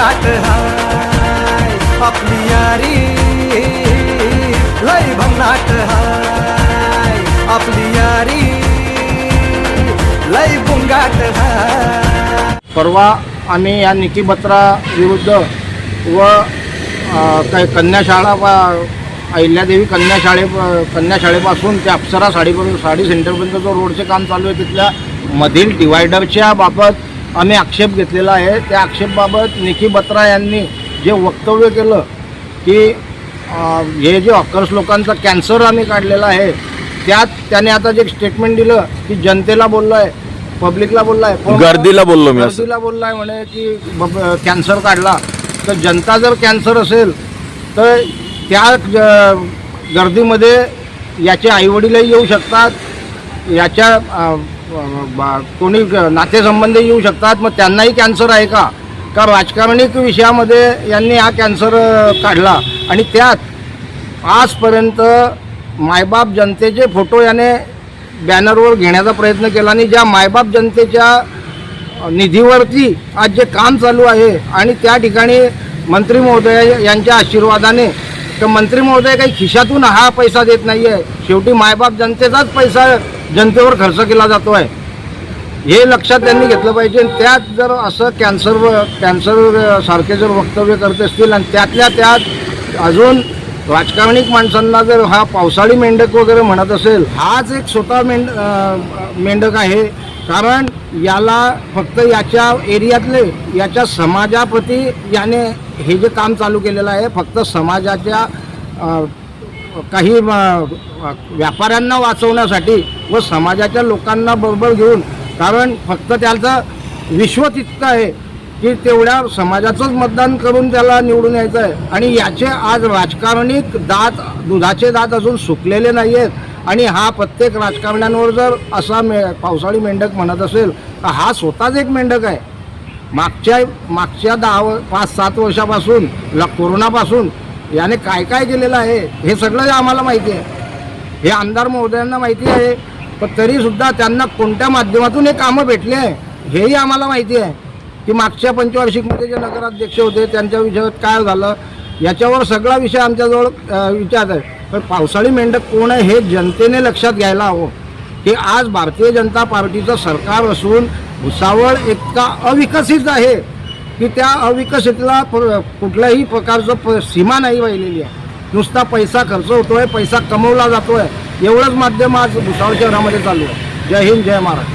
गाठ हाय आपली यारी. लय भन्नाट हाय आपली यारी. लय बुंगाट हाय. परवा आम्ही या निकी बत्रा विरुद्ध व काही कन्याशाळा अहिल्यादेवी कन्याशाळे कन्याशाळेपासून ते अप्सरा साडीपर्यंत साडी सेंटरपर्यंत जो रोडचे काम चालू आहे तिथल्या मधील डिवायडरच्या बाबत आम्ही आक्षेप घेतलेला आहे. त्या आक्षेपबाबत निकी बत्रा यांनी जे वक्तव्य केलं की हे जे हॉकर्स लोकांचा कॅन्सर आम्ही काढलेला आहे त्यात त्याने आता जे स्टेटमेंट दिलं की जनतेला बोललो आहे पब्लिकला बोललो आहे गर्दीला बोललो मी गर्दीला बोललाय म्हणे की कॅन्सर काढला. तर जनता जर कॅन्सर असेल तर त्या गर्दीमध्ये याचे आईवडीलही येऊ शकतात याच्या बा- कोणी नातेसंबंध येऊ शकतात मग त्यांनाही कॅन्सर आहे का? का राजकारणिक विषयामध्ये यांनी हा कॅन्सर काढला? आणि त्यात आजपर्यंत मायबाप जनतेचे फोटो याने बॅनरवर घेण्याचा प्रयत्न केला आणि ज्या मायबाप जनतेच्या निधीवरती आज जे काम चालू आहे आणि त्या ठिकाणी मंत्री महोदय यांच्या आशीर्वादाने तर मंत्री महोदय काही खिशातून हा पैसा देत नाही आहे शेवटी मायबाप जनतेचाच पैसा जनतेवर खर्च केला जातो आहे हे लक्षात त्यांनी घेतलं पाहिजे. आणि त्यात जर असं कॅन्सर कॅन्सर सारखे जर वक्तव्य करत असतील आणि त्यातल्या त्यात अजून राजकारणिक माणसांना जर हा पावसाळी मेंढक वगैरे म्हणत असेल हाच एक स्वतः मेंढ मेंढक आहे. कारण याला फक्त याच्या एरियातले याच्या समाजाप्रती याने हे जे काम चालू केलेलं आहे फक्त समाजाच्या काही व्यापाऱ्यांना वाचवण्यासाठी व समाजाच्या लोकांना बरोबर घेऊन कारण फक्त त्याचं विश्व तितकं आहे की तेवढ्या समाजाचंच मतदान करून त्याला निवडून यायचं आहे आणि याचे आज राजकारणी दात दुधाचे दात अजून सुकलेले नाही आहेत आणि हा प्रत्येक राजकारण्यांवर जर असा मे पावसाळी मेंढक म्हणत असेल तर हा स्वतःच एक मेंढक आहे. मागच्या मागच्या दहा व- पाच सात वर्षापासून ल कोरोनापासून याने काय काय केलेलं आहे हे सगळं आम्हाला माहिती आहे. हे आमदार महोदयांना माहिती आहे पण तरीसुद्धा त्यांना कोणत्या माध्यमातून हे कामं भेटले आहे हेही आम्हाला माहिती आहे. की मागच्या पंचवार्षिकमध्ये जे नगराध्यक्ष होते त्यांच्या विषयात काय झालं याच्यावर सगळा विषय आमच्याजवळ विचारत आहे. पण पावसाळी मेंढक कोण आहे हे जनतेने लक्षात घ्यायला हवं. की आज भारतीय जनता पार्टीचं सरकार असून भुसावळ इतका अविकसित आहे की त्या अविकसितला प- कुठल्याही प्रकारचं प सीमा नाही वाहिलेली आहे. नुसता पैसा खर्च होतो आहे पैसा कमवला जातो आहे एवढंच माध्यम आज भुसावळ शहरामध्ये चालू आहे. जय हिंद जय महाराष्ट्र.